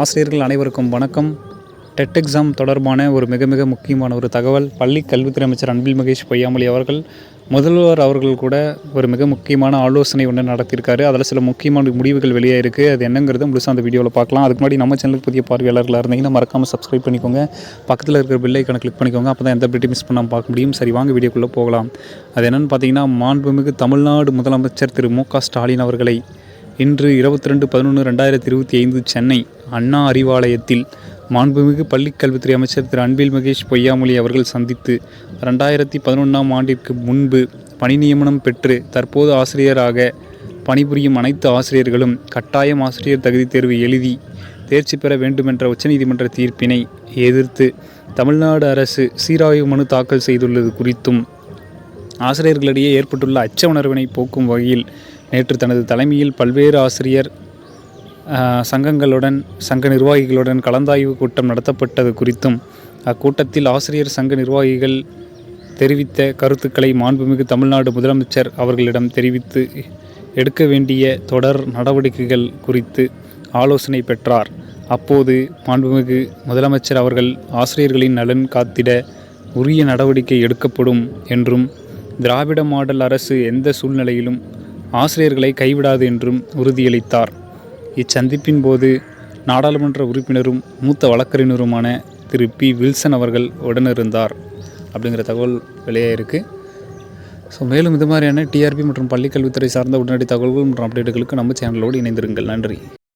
ஆசிரியர்கள் அனைவருக்கும் வணக்கம். டெட் எக்ஸாம் தொடர்பான ஒரு மிக மிக முக்கியமான ஒரு தகவல் பள்ளி கல்வித்துறை அமைச்சர் அன்பில் மகேஷ் பொய்யாமொழி அவர்கள் முதல்வர் அவர்கள் கூட ஒரு மிக முக்கியமான ஆலோசனை ஒன்று நடத்தியிருக்காரு. அதில் சில முக்கியமான முடிவுகள் வெளியே இருக்குது அது என்னங்கிறது முழுசாக அந்த வீடியோவில் பார்க்கலாம். அதுக்கு முன்னாடி நம்ம சேனலுக்கு புதிய பார்வையாளர்களாக இருந்தீங்கன்னா மறக்காமல் சப்ஸ்கிரைப் பண்ணிக்கோங்க. பக்கத்தில் இருக்கிற பில்லைக்கான கிளிக் பண்ணிக்கோங்க. அப்போ தான் எந்த பிரிட்டி மிஸ் பண்ணாமல் பார்க்க முடியும். சரி வாங்க வீடியோக்குள்ளே போகலாம். அது என்னென்னு பார்த்தீங்கன்னா மாண்புமிகு தமிழ்நாடு முதலமைச்சர் திரு மு க ஸ்டாலின் அவர்களை இன்று இருபத்தி ரெண்டு பதினொன்று ரெண்டாயிரத்தி இருபத்தி ஐந்து சென்னை அண்ணா அறிவாலயத்தில் மாண்புமிகு பள்ளிக் கல்வித்துறை அமைச்சர் திரு அன்பில் மகேஷ் பொய்யாமொழி அவர்கள் சந்தித்து ரெண்டாயிரத்தி பதினொன்றாம் ஆண்டிற்கு முன்பு பணி நியமனம் பெற்று தற்போது ஆசிரியராக பணிபுரியும் அனைத்து ஆசிரியர்களும் கட்டாயம் ஆசிரியர் தகுதி தேர்வு எழுதி தேர்ச்சி பெற வேண்டுமென்ற உச்சநீதிமன்ற தீர்ப்பினை எதிர்த்து தமிழ்நாடு அரசு சீராய்வு மனு தாக்கல் செய்துள்ளது குறித்தும் ஆசிரியர்களிடையே ஏற்பட்டுள்ள அச்ச உணர்வினை போக்கும் வகையில் நேற்று தனது தலைமையில் பல்வேறு ஆசிரியர் சங்கங்களுடன் சங்க நிர்வாகிகளுடன் கலந்தாய்வு கூட்டம் நடத்தப்பட்டது குறித்தும் அக்கூட்டத்தில் ஆசிரியர் சங்க நிர்வாகிகள் தெரிவித்த கருத்துக்களை மாண்புமிகு தமிழ்நாடு முதலமைச்சர் அவர்களிடம் தெரிவித்து எடுக்க வேண்டிய தொடர் நடவடிக்கைகள் குறித்து ஆலோசனை பெற்றார். அப்போது மாண்புமிகு முதலமைச்சர் அவர்கள் ஆசிரியர்களின் நலன் காத்திட உரிய நடவடிக்கை எடுக்கப்படும் என்றும் திராவிட மாடல் அரசு எந்த சூழ்நிலையிலும் ஆசிரியர்களை கைவிடாது என்றும் உறுதியளித்தார். இச்சந்திப்பின் போது நாடாளுமன்ற உறுப்பினரும் மூத்த வழக்கறிஞருமான திரு பி. வில்சன் அவர்கள் உடனிருந்தார் அப்படிங்கிற தகவல் வெளியாயிருக்கு ஸோ மேலும் இது மாதிரியான டிஆர்பி மற்றும் பள்ளிக்கல்வித்துறை சார்ந்த உடனடி தகவல்கள் மற்றும் அப்டேட்டுகளுக்கு நம்ம சேனலோடு இணைந்திருங்கள். நன்றி.